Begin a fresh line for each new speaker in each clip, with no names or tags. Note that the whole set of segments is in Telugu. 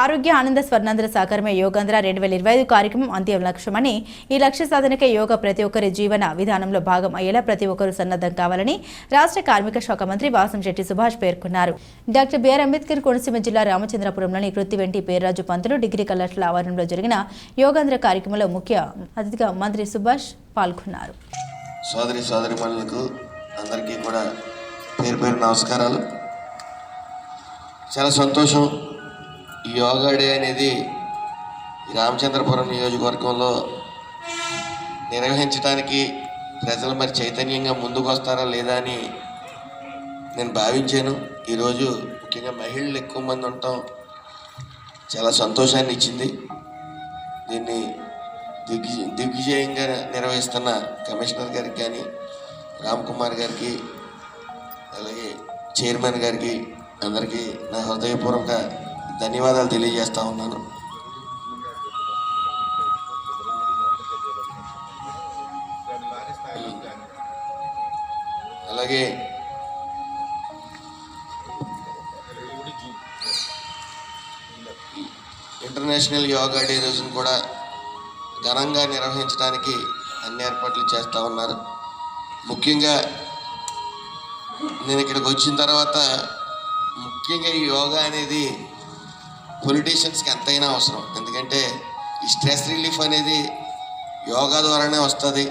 ఆరోగ్య ఆనంద స్వర్ణాంధ్ర సాకారమే యోగాంధ్ర రెండు వేల ఇరవై ఐదు కార్యక్రమం అంత్యం లక్ష్యమని ఈ లక్ష్య సాధనకే యోగా ప్రతి ఒక్కరి జీవన విధానంలో భాగం అయ్యేలా ప్రతి ఒక్కరూ సన్నద్ధం కావాలని రాష్ట్ర కార్మిక శాఖ మంత్రి వాసంశెట్టి సుభాష్ పేర్కొన్నారు. డాక్టర్ బిఆర్ అంబేద్కర్ కోనసీమ జిల్లా రామచంద్రపురంలోని కృతి వెంటి పేర్రాజు పంతులు డిగ్రీ కళాశాల ఆవరణలో జరిగిన యోగాంధ్ర కార్యక్రమంలో ముఖ్య అతిథిగా మంత్రి సుభాష్ పాల్గొన్నారు.
సోదరి సోదరిమణులకు అందరికీ కూడా పేరు పేరు నమస్కారాలు. చాలా సంతోషం యోగా డే అనేది రామచంద్రపురం నియోజకవర్గంలో నిర్వహించడానికి ప్రజలు మరి చైతన్యంగా ముందుకు వస్తారా లేదా అని నేను భావించాను. ఈరోజు ముఖ్యంగా మహిళలు ఎక్కువ మంది ఉండటం చాలా సంతోషాన్ని ఇచ్చింది. దీన్ని దిగ్వి దిగ్విజయంగా నిర్వహిస్తున్న కమిషనర్ గారికి కానీ రామ్ కుమార్ గారికి అలాగే చైర్మన్ గారికి అందరికీ నా హృదయపూర్వక ధన్యవాదాలు తెలియజేస్తూ ఉన్నాను. అలాగే ఇంటర్నేషనల్ యోగా డే రోజును కూడా ఘనంగా నిర్వహించడానికి అన్ని ఏర్పాట్లు చేస్తూ ఉన్నారు. ముఖ్యంగా నేను ఇక్కడికి వచ్చిన తర్వాత ముఖ్యంగా ఈ యోగా అనేది పొలిటీషియన్స్కి ఎంతైనా అవసరం. ఎందుకంటే ఈ స్ట్రెస్ రిలీఫ్ అనేది యోగా ద్వారానే వస్తుంది.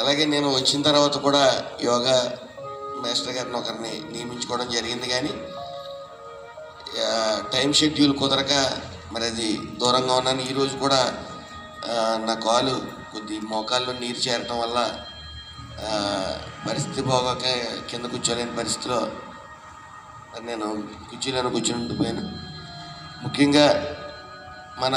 అలాగే నేను వచ్చిన తర్వాత కూడా యోగా మాస్టర్ గారిని ఒకరిని నియమించుకోవడం జరిగింది కానీ టైం షెడ్యూల్ కుదరక మరి అది దూరంగా ఉన్నాను. ఈరోజు కూడా నా కాలు కొద్ది మోకాల్లో నీరు చేరటం వల్ల పరిస్థితి బాగోక కింద కూర్చోలేని పరిస్థితిలో నేను కుర్చీలోనే కూర్చుని ఉండిపోయాను. ముఖ్యంగా మన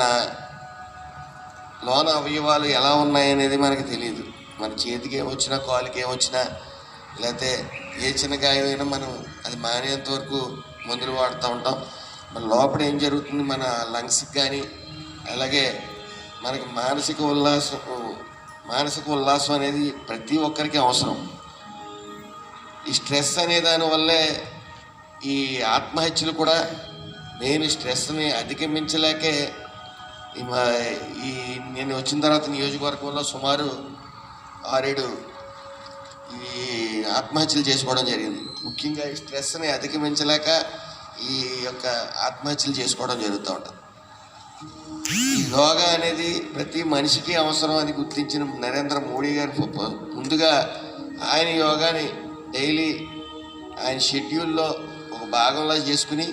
లోన అవయవాలు ఎలా ఉన్నాయనేది మనకి తెలియదు మన చేతికి ఏమొచ్చినా కాలుకి ఏమొచ్చినా లేకపోతే ఏ చిన్న గాయమైనా మనం అది మానేంత వరకు మందులు వాడుతూ ఉంటాం. మన లోపల ఏం జరుగుతుంది? మన లంగ్స్కి కానీ అలాగే మనకి మానసిక ఉల్లాసం మానసిక ఉల్లాసం అనేది ప్రతి ఒక్కరికి అవసరం. ఈ స్ట్రెస్ అనే దానివల్లే ఈ ఆత్మహత్యలు కూడా నేను స్ట్రెస్ని అధిగమించలేకే ఈ ఈ నేను వచ్చిన తర్వాత నియోజకవర్గంలో సుమారు ఆరేడు ఈ ఆత్మహత్యలు చేసుకోవడం జరిగింది. ముఖ్యంగా ఈ స్ట్రెస్ని అధిగమించలేక ఈ యొక్క ఆత్మహత్యలు చేసుకోవడం జరుగుతూ ఉంటుంది. ఈ యోగా అనేది ప్రతి మనిషికి అవసరం అని గుర్తించిన నరేంద్ర మోడీ గారు ముందుగా ఆయన యోగాని డైలీ ఆయన షెడ్యూల్లో ఒక భాగంలో చేసుకుని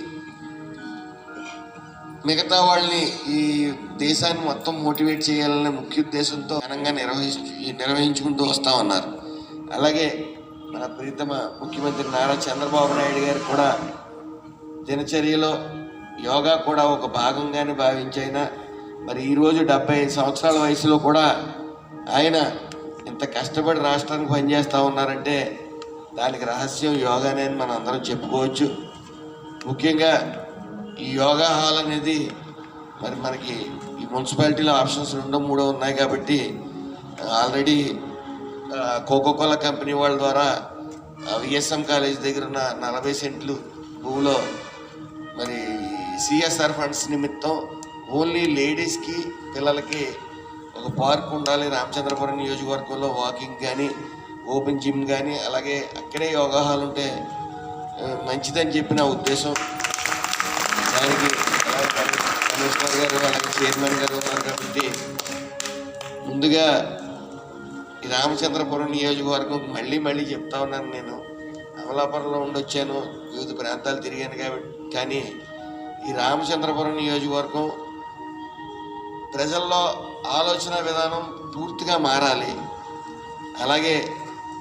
మిగతా వాళ్ళని ఈ దేశాన్ని మొత్తం మోటివేట్ చేయాలనే ముఖ్య ఉద్దేశంతో ఘనంగా నిర్వహించు నిర్వహించుకుంటూ వస్తా ఉన్నారు. అలాగే మన ప్రీతమ ముఖ్యమంత్రి నారా చంద్రబాబు నాయుడు గారు కూడా దినచర్యలో యోగా కూడా ఒక భాగంగానే భావించైనా మరి ఈరోజు డెబ్బై ఐదు సంవత్సరాల వయసులో కూడా ఆయన ఇంత కష్టపడి రాష్ట్రానికి పనిచేస్తూ ఉన్నారంటే దానికి రహస్యం యోగానే అని మనం అందరం చెప్పుకోవచ్చు. ముఖ్యంగా ఈ యోగా హాల్ అనేది మరి మనకి ఈ మున్సిపాలిటీలో ఆప్షన్స్ రెండో మూడో ఉన్నాయి కాబట్టి ఆల్రెడీ కోకో కోలా కంపెనీ వాళ్ళ ద్వారా విఎస్ఎం కాలేజ్ దగ్గర ఉన్న నలభై సెంట్లు భూమిలో మరి సిఎస్ఆర్ ఫండ్స్ నిమిత్తం ఓన్లీ లేడీస్కి పిల్లలకి ఒక పార్క్ ఉండాలి. రామచంద్రపురం నియోజకవర్గంలో వాకింగ్ కానీ ఓపెన్ జిమ్ కానీ అలాగే అక్కడే యోగా హాల్ ఉంటే మంచిదని చెప్పి నా ఉద్దేశం. దానికి కమిషనర్ గారు అలాగే చైర్మన్ గారు ఉన్నారు కాబట్టి ముందుగా ఈ రామచంద్రపురం నియోజకవర్గం మళ్ళీ మళ్ళీ చెప్తా ఉన్నాను నేను. అమలాపురంలో ఉండొచ్చాను. వివిధ ప్రాంతాలు తిరిగాను కాబట్టి కానీ ఈ రామచంద్రపురం నియోజకవర్గం ప్రజల్లో ఆలోచన విధానం పూర్తిగా మారాలి. అలాగే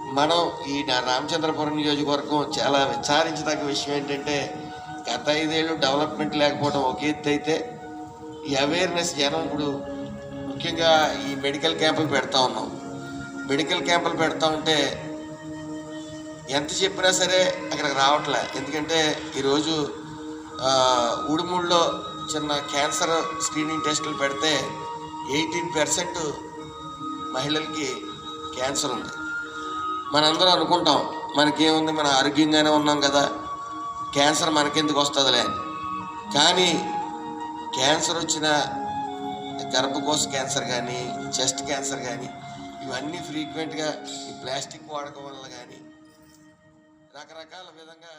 మనం ఈ రామచంద్రపురం నియోజకవర్గం చాలా విచారించదగ్గ విషయం ఏంటంటే గత ఐదేళ్ళు డెవలప్మెంట్ లేకపోవడం ఒక ఎత్తు అయితే ఈ అవేర్నెస్ జనం ఇప్పుడు ముఖ్యంగా ఈ మెడికల్ క్యాంపులు పెడతా ఉన్నాం. మెడికల్ క్యాంపులు పెడతా ఉంటే ఎంత చెప్పినా సరే అక్కడికి రావట్లే. ఎందుకంటే ఈరోజు ఆ, చిన్న క్యాన్సర్ స్క్రీనింగ్ టెస్టులు పెడితే ఎయిటీన్ పర్సెంట్ మహిళలకి క్యాన్సర్ ఉంది. మనందరం అనుకుంటాం మనకేముంది మన ఆరోగ్యంగానే ఉన్నాం కదా. క్యాన్సర్ మనకెందుకు వస్తుందిలే? కానీ క్యాన్సర్ వచ్చిన గర్భకోశ క్యాన్సర్ కానీ చెస్ట్ క్యాన్సర్ కానీ ఇవన్నీ ఫ్రీక్వెంట్గా ఈ ప్లాస్టిక్ వాడకం వల్ల కానీ రకరకాల విధంగా